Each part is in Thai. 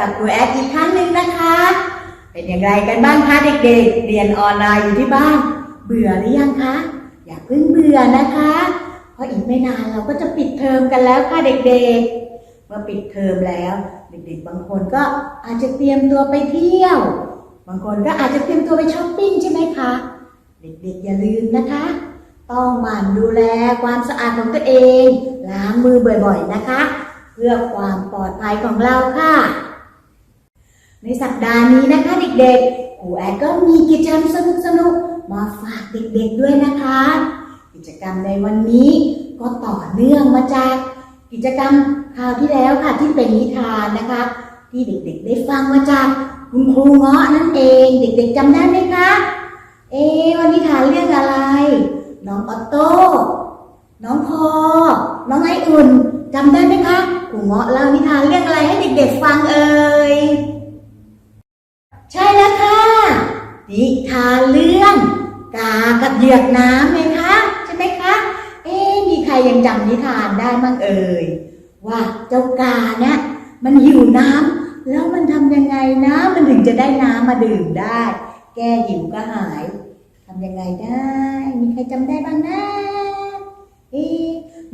กับครูแอดอีกครั้งหนึ่งนะคะ เป็นอย่างไรกันบ้างคะเด็กๆ เรียนออนไลน์อยู่ที่บ้าน เบื่อหรือยังคะ อย่าเพิ่งเบื่อนะคะ เพราะอีกไม่นานเราก็จะปิดเทอมกันแล้วค่ะเด็กๆ เมื่อปิดเทอมแล้ว เด็กๆ บางคนก็อาจจะเตรียมตัวไปเที่ยว บางคนก็อาจจะเตรียมตัวไปช้อปปิ้งใช่ไหมคะ เด็กๆ อย่าลืมนะคะต้องหมั่นดูแลความสะอาดของตัวเอง ล้างมือบ่อยๆนะคะ เพื่อความปลอดภัยของเราค่ะ ในสัปดาห์นี้นะคะเด็กๆครูแอดก็มีกิจกรรมสนุกๆมาฝากเด็กๆด้วยนะคะ กิจกรรมในวันนี้ก็ต่อเนื่องมาจาก กิจกรรมคราวที่แล้วค่ะที่เป็นนิทานนะคะ ที่เด็กๆ ได้ฟังมาจากคุณครูเงาะนั่นเอง เด็กๆจำได้ไหมคะ เอวันนิทานเรื่องอะไร น้องออโต้น้องพอ น้องไออุ่นจำได้ไหมคะครูเงาะเล่านิทานเรื่องอะไรให้เด็กๆ ฟังเอ่ย นิทานเรื่องกากับเหยือกน้ำไงคะใช่ไหมคะเอ๊มีใครยังจำนิทานได้บ้างเอ่ยว่าเจ้ากาเนี่ยมันหิวน้ำแล้วมันทำยังไงนะมันถึงจะได้น้ำมาดื่มได้ แก้หิวก็หายทำยังไงได้ มีใครจำได้บ้างนะเอ๊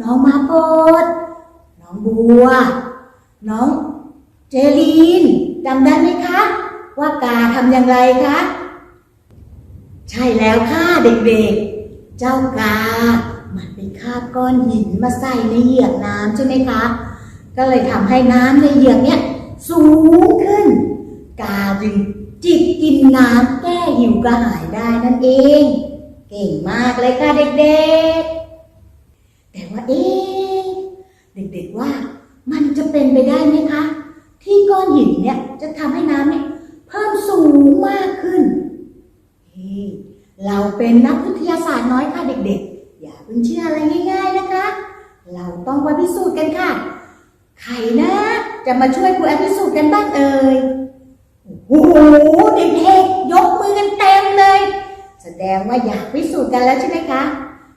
น้องมาโปดน้องบัว น้องเจลีนจำได้ไหมคะ ว่ากาทำอย่างไรคะ ใช่แล้วค่ะเด็กๆ เจ้ากา มันไปคาบก้อนหินมาใส่ในเหยือกน้ำใช่ไหมคะ ก็เลยทำให้น้ำในเหยือกเนี้ยสูงขึ้น กาจึงจิบกินน้ำแก้หิวกระหายได้นั่นเอง เก่งมากเลยค่ะเด็กๆ แต่ว่าเอ๊ะเด็กๆว่ามันจะเป็นไปได้ไหมคะ ที่ก้อนหินเนี่ยจะทำให้น้ำเนี่ยเพิ่มสูงมากขึ้น เฮ้ยเราเป็นนักวิทยาศาสตร์น้ อยค่ะเด็กๆ อย่าเพิ่งเชื่ออะไรง่ายๆนะคะ เราต้องไปพิสูจน์กันค่ะ ใครนะ จะมาช่วยครูแอนพิสูจน์กันบ้างเอ่ยโอ้โหเด็กๆยกมือกันเต็มเลย แสดงว่าอยากพิสูจน์กันแล้วใช่ไหมคะ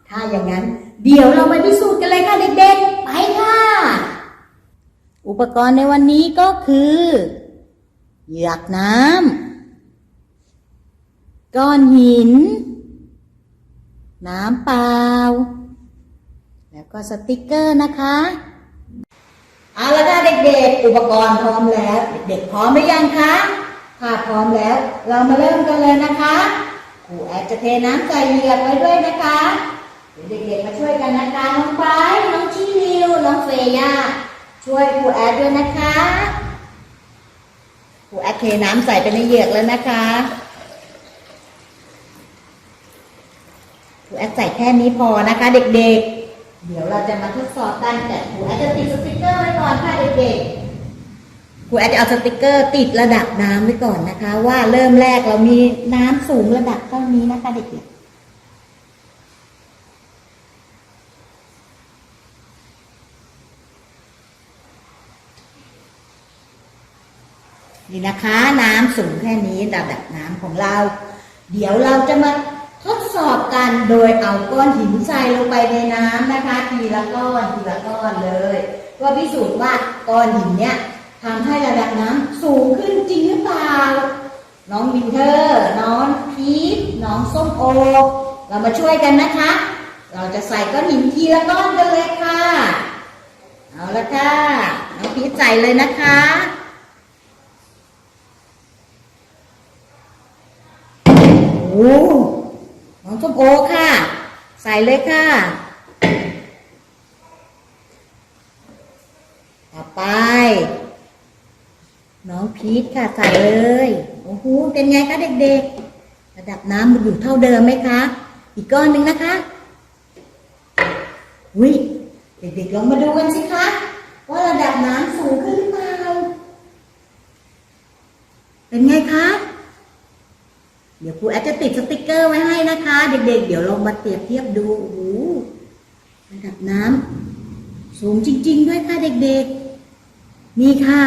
ถ้าอย่างนั้น เดี๋ยวเราไปพิสูจน์กันเลยค่ะเด็กๆ ไปค่ะ อุปกรณ์ในวันนี้ก็คือเหยือกน้ำก้อนหิน น้ำเปล่า แล้วก็สติกเกอร์นะคะเอาละค่ะเด็กๆ อุปกรณ์พร้อมแล้ว เด็กๆพร้อมหรือยังคะ ถ้าพร้อมแล้วเรามาเริ่มกันเลยนะคะครูแอดจะเทน้ำใส่เหยือกไว้ด้วยนะคะเด็กๆมาช่วยกันนะคะน้องไบร์ทน้องชีวิวน้องเฟย่าช่วยครูแอดด้วยนะคะครูแอดเทน้ำใส่ไปในเหยือกแล้วนะคะครู แอดใส่แค่นี้พอนะคะ เด็กๆ เดี๋ยวเราจะมาทดสอบกันแต่ครูแอดจะติดสติกเกอร์ไว้ก่อนค่ะเด็กๆครูแอดจะเอาสติกเกอร์ติดระดับน้ำไว้ก่อนนะคะ ว่าเริ่มแรกเรามีน้ำสูงระดับเท่านี้นะคะเด็กๆนี่นะคะ น้ำสูงแค่นี้ระดับน้ำของเรา เดี๋ยวเราจะมา อบกันโดยเอาก้อนหินใส่ลงไปในน้ำนะคะ ทีละก้อนทีละก้อนเลยเพื่อพิสูจน์ว่าก้อนหินเนี้ยทำให้ระดับน้ำสูงขึ้นจริงหรือเปล่า น้องวินเทอร์ น้องพีทน้องส้มโอ เรามาช่วยกันนะคะ เราจะใส่ก้อนหินทีละก้อนกันเลยค่ะ เอาละค่ะ น้องพีทใส่เลยนะคะ โอ้น้อง ส้มโอค่ะ ใส่เลยค่ะ ต่อไป น้องพีทค่ะ ใส่เลย โอ้โห เป็นไงคะเด็กๆ ระดับน้ำมันอยู่เท่าเดิมไหมคะ อีกก้อนหนึ่งนะคะอุ้ยเด็กๆลองมาดูกันสิคะ ว่าระดับน้ำสูงขึ้นหรือเปล่า เป็นไงคะ เดี๋ยวครูแอดจะติดสติกเกอร์ไว้ให้นะคะ เด็กๆเดี๋ยวลองมาเปรียบเทียบดูโอ้โหระดับน้ำสูงจริง ๆ ด้วยค่ะเด็กๆ นี่ค่ะ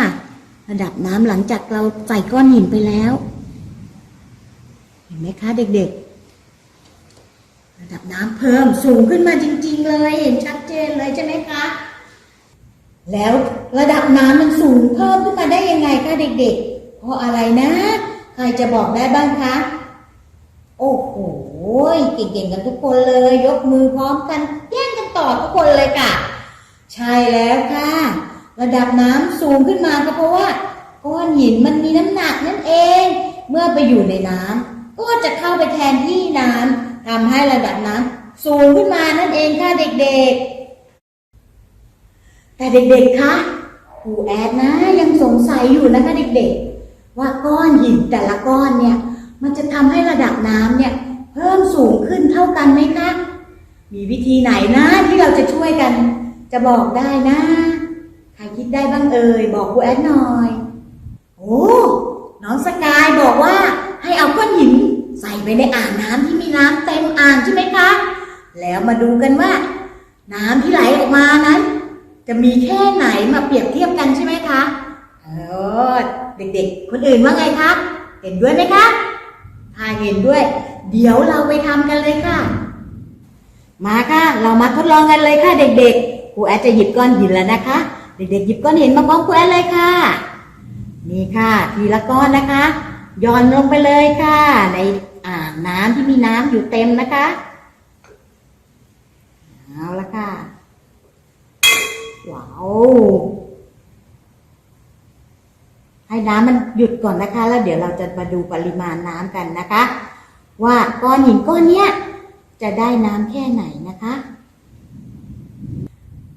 ระดับน้ำหลังจากเราใส่ก้อนหินไปแล้ว เห็นไหมคะเด็กๆ ระดับน้ำเพิ่มสูงขึ้นมาจริง ๆ เลยเห็นชัดเจนเลยใช่ไหมคะแล้วระดับน้ำมันสูงเพิ่มขึ้นมาได้ยังไงคะเด็กๆ เพราะอะไรนะ ใครจะบอกได้บ้างคะ โอ้โหเก่งๆกันทุกคนเลย ยกมือพร้อมกันแย่งกันตอบทุกคนเลยค่ะ ใช่แล้วค่ะ ระดับน้ำสูงขึ้นมาก็เพราะว่า ก้อนหินมันมีน้ำหนักนั่นเอง เมื่อไปอยู่ในน้ำก็จะเข้าไปแทนที่น้ำทำให้ระดับน้ำสูงขึ้นมานั่นเองค่ะเด็กๆ แต่เด็กๆคะครูแอดนะยังสงสัยอยู่นะคะเด็กๆ ว่าก้อนหินแต่ละก้อนเนี่ย มันจะทำให้ระดับน้ำเนี่ยเพิ่มสูงขึ้นเท่ากันไหมคะ มีวิธีไหนนะที่เราจะช่วยกัน จะบอกได้นะ ใครคิดได้บ้างเอ่ยบอกครูแอดหน่อย โอ้ น้องสกายบอกว่าให้เอาก้อนหินใส่ไปในอ่างน้ำที่มีน้ำเต็มอ่างใช่ไหมคะ แล้วมาดูกันว่า น้ำที่ไหลออกมานั้น จะมีแค่ไหนมาเปรียบเทียบกันใช่ไหมคะ เออเด็กๆ คนอื่นว่าไงคะ เห็นด้วยไหมคะ ถ้าเห็นด้วย เดี๋ยวเราไปทำกันเลยค่ะ มาค่ะ เรามาทดลองกันเลยค่ะ เด็กๆครูแอดจะหยิบก้อนหินแล้วนะคะ เด็กๆหยิบก้อนหินมาพร้อมครูแอดเลยค่ะ นี่ค่ะ ทีละก้อนนะคะย่อนลงไปเลยค่ะ ในอ่างน้ำที่มีน้ำอยู่เต็มนะคะเอาละค่ะว้าว ให้น้ำมันหยุดก่อนนะคะ แล้วเดี๋ยวเราจะมาดูปริมาณน้ำกันนะคะ ว่าก้อนหินก้อนเนี้ยจะได้น้ำแค่ไหนนะคะ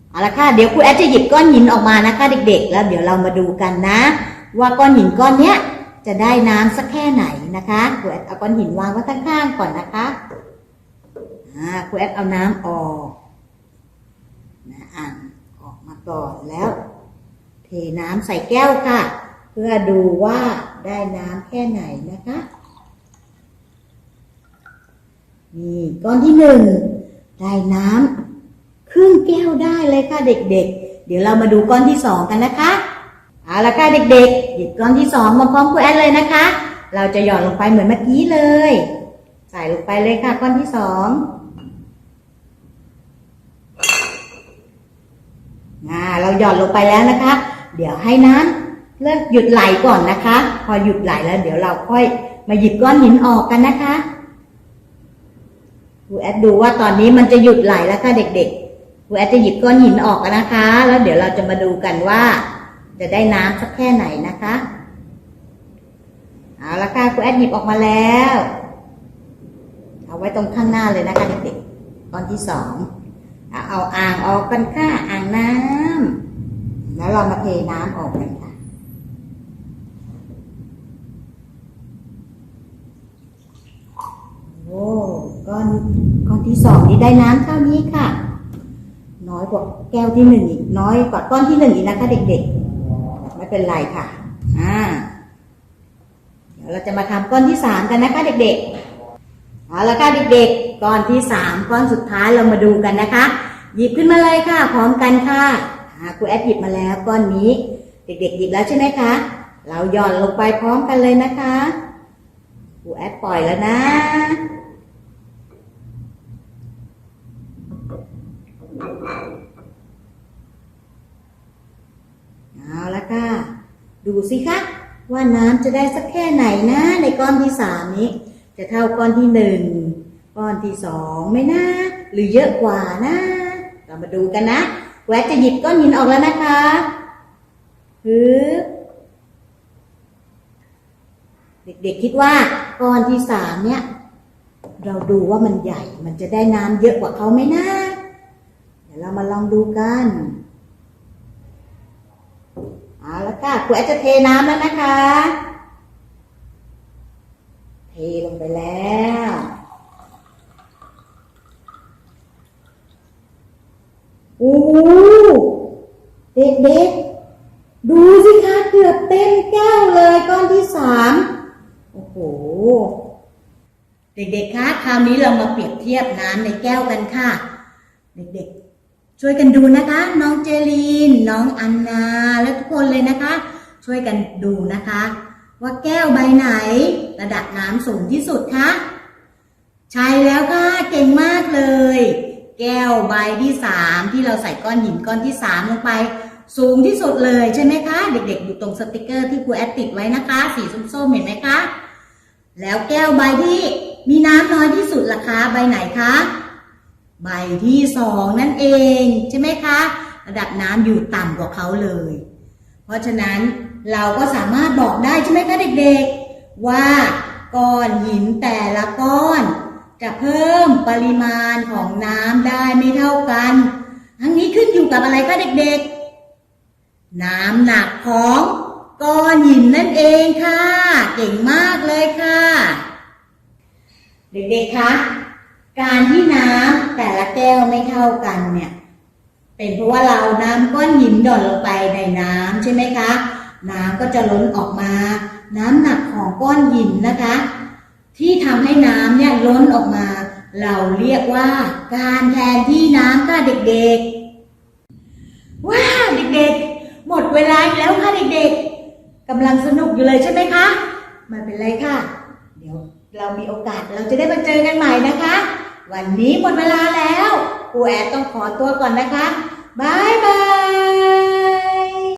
เอาละค่ะเดี๋ยวครูแอดจะหยิบก้อนหินออกมานะคะเด็ก ๆ แล้วเดี๋ยวเรามาดูกันนะ ว่าก้อนหินก้อนเนี้ยจะได้น้ำสักแค่ไหนนะคะครูแอดเอาก้อนหินวางไว้ข้างๆก่อนนะคะอ่าครูแอดเอาน้ำออกนะอ่างออกมาก่อนแล้ว เทน้ำใส่แก้วค่ะ พื่อดูว่าได้น้ำแค่ไหนนะคะนี่ก้อนที่หนึ่งได้น้ำครึ่งแก้วได้เลยค่ะเด็กๆเดี๋ยวเรามาดูก้อนที่สองกันนะคะเอาละค่ะเด็กๆหยิบก้อนที่สองมาพร้อมครูแอดเลยนะคะ เราจะหย่อนลงไปเหมือนเมื่อกี้เลย ใส่ลงไปเลยค่ะก้อนที่สองอ่าเราหย่อนลงไปแล้วนะคะ เดี๋ยวให้น้ำ เลิกหยุดไหลก่อนนะคะ พอหยุดไหลแล้วเดี๋ยวเราค่อยมาหยิบก้อนหินออกกันนะคะครูแอดดูว่าตอนนี้มันจะหยุดไหลแล้วค่ะเด็กๆครูแอดจะหยิบก้อนหินออกกันนะคะ แล้วเดี๋ยวเราจะมาดูกันว่า จะได้น้ำสักแค่ไหนนะคะเอาละค่ะครูแอดหยิบออกมาแล้ว เอาไว้ตรงข้างหน้าเลยนะคะเด็กๆก้อนที่สองเอาอ่างออกกันค่ะอ่างน้ำแล้วเรามาเทน้ำออกนะ โอ้ก้อนก้อ นี่ได้น้ำเท่านี้ค่ะ น้อยกว่าแก้วที่หนึ่งอีกน้อยกว่าก้อนที่หนึ่งอีกนะคะเด็กๆ ไม่เป็นไรค่ะ อ่า เดี๋ยวเราจะมาทำก้อนที่สามกันนะคะเด็กๆ เอาละค่ะเด็กๆ ก้อนที่สามก้อนสุดท้ายเรามาดูกันนะคะ หยิบขึ้นมาเลยค่ะ พร้อมกันค่ะอ่าครูแอดหยิบมาแล้วก้อนนี้ เด็กๆ หยิบแล้วใช่ไหมคะ เราหย่อนลงไปพร้อมกันเลยนะคะครูแอดปล่อยแล้วนะ เอาละค่ะ ดูสิคะว่าน้ำจะได้สักแค่ไหนนะในก้อนที่สามนี้ จะเท่าก้อนที่หนึ่งก้อนที่สองไหมนะ หรือเยอะกว่านะ เรามาดูกันนะแหวะจะหยิบก้อนหินออกแล้วนะคะฮึเด็กๆคิดว่าก้อนที่สามเนี่ย เราดูว่ามันใหญ่ มันจะได้น้ำเยอะกว่าเขาไหมนะ เดี๋ยวเรามาลองดูกัน เอาละค่ะครูแอดจะเทน้ำแล้วนะคะ เทลงไปแล้วโอ้เด็กๆ ดูสิคะเกือบเต็มแก้วเลยก้อนที่สามโอ้โห เด็กๆ คะ คราวนี้เรามาเปรียบเทียบน้ำในแก้วกันค่ะ เด็กๆ ช่วยกันดูนะคะ น้องเจลีน น้องอันนา และทุกคนเลยนะคะ ช่วยกันดูนะคะ ว่าแก้วใบไหน ระดับน้ำสูงที่สุดคะใช่แล้วค่ะเก่งมากเลย แก้วใบที่สามที่เราใส่ก้อนหินก้อนที่สามลงไป สูงที่สุดเลยใช่ไหมคะ เด็กๆ อยู่ตรงสติกเกอร์ที่ครูแอดติดไว้นะคะ สีส้มๆเห็นไหมคะ แล้วแก้วใบที่มีน้ำน้อยที่สุดล่ะคะ ใบไหนคะ ใบที่สองนั่นเองใช่ไหมคะ ระดับน้ำอยู่ต่ำกว่าเขาเลย เพราะฉะนั้นเราก็สามารถบอกได้ใช่ไหมคะเด็กๆ ว่าก้อนหินแต่ละก้อน จะเพิ่มปริมาณของน้ำได้ไม่เท่ากัน ทั้งนี้ขึ้นอยู่กับอะไรคะเด็กๆ น้ำหนักของก้อนหินนั่นเองค่ะ เก่งมากเลยค่ะ เด็กๆ คะ การที่น้ำแต่ละแก้วไม่เท่ากันเนี่ย เป็นเพราะว่าเราน้ำก้อนหินหย่อนลงไปในน้ำใช่ไหมคะ น้ำก็จะล้นออกมา น้ำหนักของก้อนหินนะคะ ที่ทำให้น้ำเนี่ยล้นออกมา เราเรียกว่าการแทนที่น้ำค่ะเด็กๆ ว้าวเด็กๆ หมดเวลาแล้วค่ะเด็กๆกำลังสนุกอยู่เลยใช่ไหมคะไมันเป็นไรค่ะ เดี๋ยวเรามีโอกาสเราจะได้มาเจอกันใหม่นะคะ วันนี้หมดเวลาแล้วครูแอดต้องขอตัวก่อนนะคะบายบาย